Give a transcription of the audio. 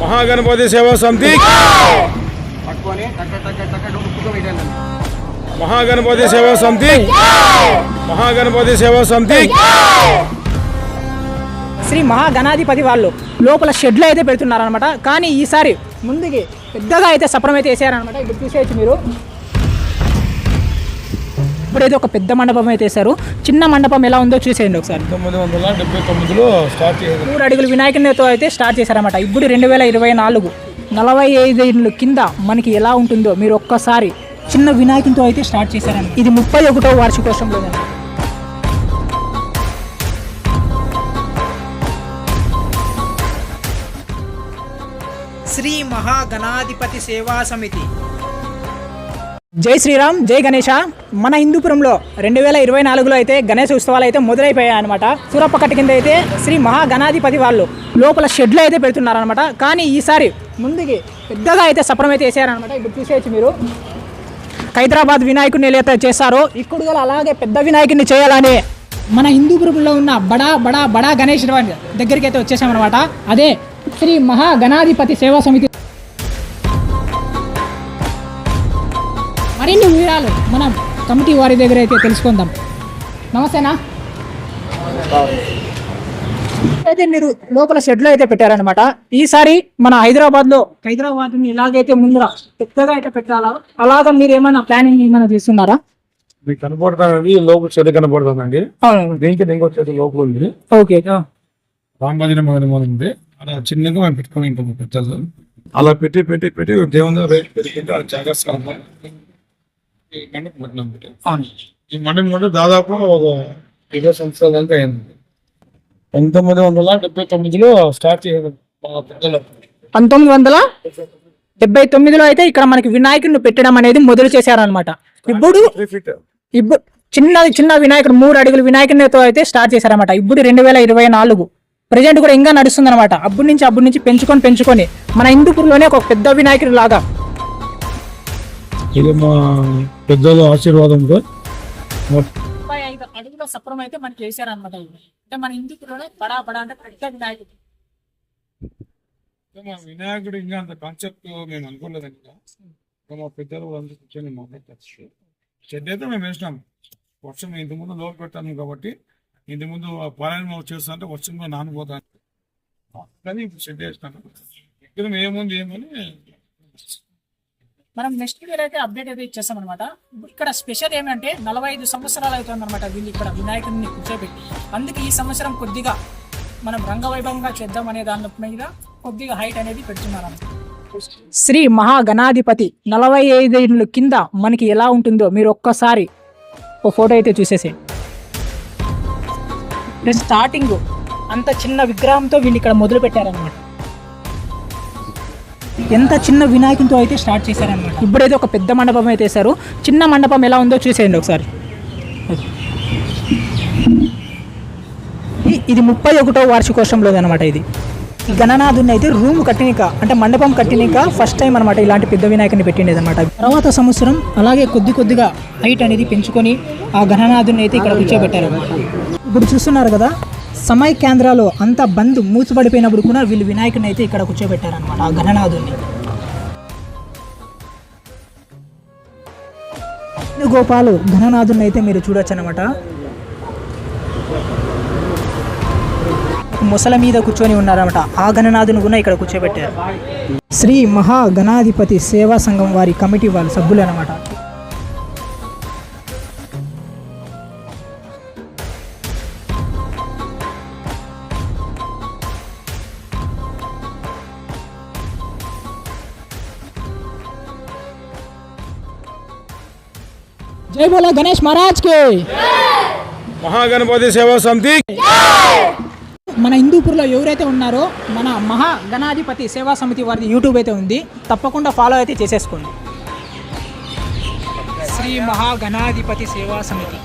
మహాగణపతి సేవ సమితి మహాగణపతి సేవ సమితి మహాగణపతి సేవ సమితి శ్రీ మహాగణాధిపతి వాళ్ళు లోపల షెడ్లో అయితే పెడుతున్నారనమాట కానీ ఈసారి ముందుకి పెద్దగా అయితే సప్రం అయితే వేసారనమాట ఇప్పుడు చూసేయచ్చు మీరు. ఇప్పుడైతే ఒక పెద్ద మండపం అయితే వేశారు. చిన్న మండపం ఎలా ఉందో చూసేయండి ఒకసారి. తొమ్మిది వందల డెబ్బై తొమ్మిదిలో స్టార్ట్ చేయాలి మూడు అడుగుల వినాయకునితో అయితే స్టార్ట్ చేశారన్నమాట. ఇప్పుడు రెండు వేల ఇరవై నాలుగు నలభై ఐదు ఏళ్ళు కింద మనకి ఎలా ఉంటుందో మీరు ఒక్కసారి చిన్న వినాయకునితో అయితే స్టార్ట్ చేశారని ఇది ముప్పై ఒకటో వార్షికోత్సవంలో శ్రీ మహాగణాధిపతి సేవా సమితి. జై శ్రీరామ్ జై గణేష మన హిందూపురంలో రెండు వేల ఇరవై నాలుగులో అయితే గణేష ఉత్సవాలు అయితే మొదలైపోయాయి అనమాట సూరప్పకట్ట కింద అయితే శ్రీ మహాగణాధిపతి వాళ్ళు లోపల షెడ్లు అయితే పెడుతున్నారనమాట కానీ ఈసారి ముందుకి పెద్దగా అయితే సప్రం అయితే వేసారనమాట ఇప్పుడు చూసేయచ్చు మీరు. హైదరాబాద్ వినాయకుడిని ఏదైతే అయితే చేస్తారో ఇక్కడ కూడా అలాగే పెద్ద వినాయకుడిని చేయాలని మన హిందూపురంలో ఉన్న బడా బడా బడా గణేష్ దగ్గరికి అయితే వచ్చేసామన్నమాట. అదే శ్రీ మహాగణాధిపతి సేవా సమితి. మరిన్ని వివరాలు మనం కమిటీ వారి దగ్గర అయితే తెలుసుకుందాం. నమస్తేనా? అయితే మీరు లోపల షెడ్లో అయితే పెట్టారనమాట ఈసారి మన హైదరాబాద్లో హైదరాబాద్ని ఇలాగైతే ముందర పెద్దగా అయితే పెట్టాలా అలాగా మీరు ఏమైనా ప్లానింగ్ ఏమైనా చేస్తున్నారా? మీకు కనపడుతుందండి లోపల చెడు కనపడుతుందండి దీనికి ఇంకో చెడు లోపల ఉంది. ఓకే రామభజన ఉంది. అలా చిన్నగా మేము పెట్టుకొని ఉంటాము పెద్దలు. అలా పెట్టి పెట్టి పెట్టి. దేవుని రేట్ పెరిగింది అది జాగ్రత్త ఈ మండపం పెట్టి. ఈ మండపం కూడా దాదాపు ఒక ఇరవై సంవత్సరాల దాకా అయింది. పంతొమ్మిది వందల డెబ్బై తొమ్మిదిలో స్టార్ట్ మా పెద్దలు. పంతొమ్మిది వందల డెబ్బై తొమ్మిదిలో అయితే ఇక్కడ మనకి వినాయకుడిని పెట్టడం అనేది మొదలు చేశారనమాట ఇప్పుడు ఇప్పుడు చిన్న చిన్న వినాయకుడు మూడు అడుగుల వినాయకునితో అయితే స్టార్ట్ చేశారన్నమాట. ఇప్పుడు రెండు వేల ఇరవై నాలుగు ప్రజెంట్ కూడా ఇంకా నడుస్తుంది అనమాట అప్పటి నుంచి అప్పటి నుంచి పెంచుకొని పెంచుకొని. మన హిందూపూర్లోనే ఒక పెద్ద వినాయకుడు లాగా. ఇది మా పెద్దల ఆశీర్వాదంతో ముప్పై ఐదు అడుగుల సప్రం అయితే మనకి వేసారనమాట అంటే మన హిందూపూర్లోనే బడా బడా అంటే పెద్ద వినాయకుడు. మా వినాయకుడు ఇంకా అంత కాన్సెప్ట్ మేము అనుకోలేదండి మా పెద్దలు అందరూ కూర్చొని మాట్లాడతారు. షెడ్ అయితే మేము వేసినాం. వర్షం ఇంత ముందు లోపు పెట్టాను కాబట్టి ఇంత ముందు పారాయణం చేస్తా అంటే వర్షంలో నానిపోతాను కానీ ఇప్పుడు షెడ్ వేసినాను ఇక్కడ ఏముంది ఏమని? మనం నెక్స్ట్ ఇయర్ అయితే అప్డేట్ అయితే ఇచ్చేస్తాం అనమాట ఇక్కడ స్పెషల్ ఏమంటే నలభై ఐదు సంవత్సరాలు అవుతుంది అనమాట వీళ్ళు ఇక్కడ వినాయకుడిని కూర్చోబెట్టి. అందుకే ఈ సంవత్సరం కొద్దిగా మనం రంగవైభవంగా చేద్దాం అనే దాని మీద కొద్దిగా హైట్ అనేది పెడుతున్నారు శ్రీ మహాగణాధిపతి నలభై ఐదు కింద మనకి ఎలా ఉంటుందో మీరు ఒక్కసారి ఓ ఫోటో అయితే అంటే స్టార్టింగ్ అంత చిన్న విగ్రహంతో వీళ్ళు ఇక్కడ మొదలు పెట్టారనమాట ఎంత చిన్న వినాయకునితో అయితే స్టార్ట్ చేశారనమాట ఇప్పుడైతే ఒక పెద్ద మండపం అయితే వేశారు. చిన్న మండపం ఎలా ఉందో చూసేయండి ఒకసారి. ఇది ముప్పై ఒకటో వార్షికోత్సవంలో ఇది. ఈ గణనాథుని అయితే రూమ్ కట్టినాక అంటే మండపం కట్టినాక ఫస్ట్ టైం అనమాట ఇలాంటి పెద్ద వినాయకుని పెట్టిండేది అనమాట తర్వాత సంవత్సరం అలాగే కొద్ది కొద్దిగా హైట్ అనేది పెంచుకొని ఆ గణనాథుని అయితే ఇక్కడ కూర్చోబెట్టారనమాట ఇప్పుడు చూస్తున్నారు కదా సమయ కేంద్రాలు అంతా బంద్ మూసిపడిపోయినప్పుడు కూడా వీళ్ళు వినాయకుని అయితే ఇక్కడ కూర్చోబెట్టారనమాట ఆ గణనాథుని గోపాలు ఘననాథుని అయితే మీరు చూడొచ్చు అనమాట ముసల మీద కూర్చొని ఉన్నారన్నమాట. ఆ గణనాథుని కూడా ఇక్కడ కూర్చోబెట్టారు. శ్రీ మహా గణాధిపతి సేవా సంఘం వారి కమిటీ వాళ్ళ సభ్యులు అనమాట జై బోలా గణేష్ మహారాజ్కి. మహాగణపతి సేవా సమితి మన హిందూపూర్లో ఎవరైతే ఉన్నారో మన మహా గణాధిపతి సేవా సమితి వారిది యూట్యూబ్ అయితే ఉంది. తప్పకుండా ఫాలో అయితే చేసేసుకోండి. శ్రీ మహాగణాధిపతి సేవా సమితి.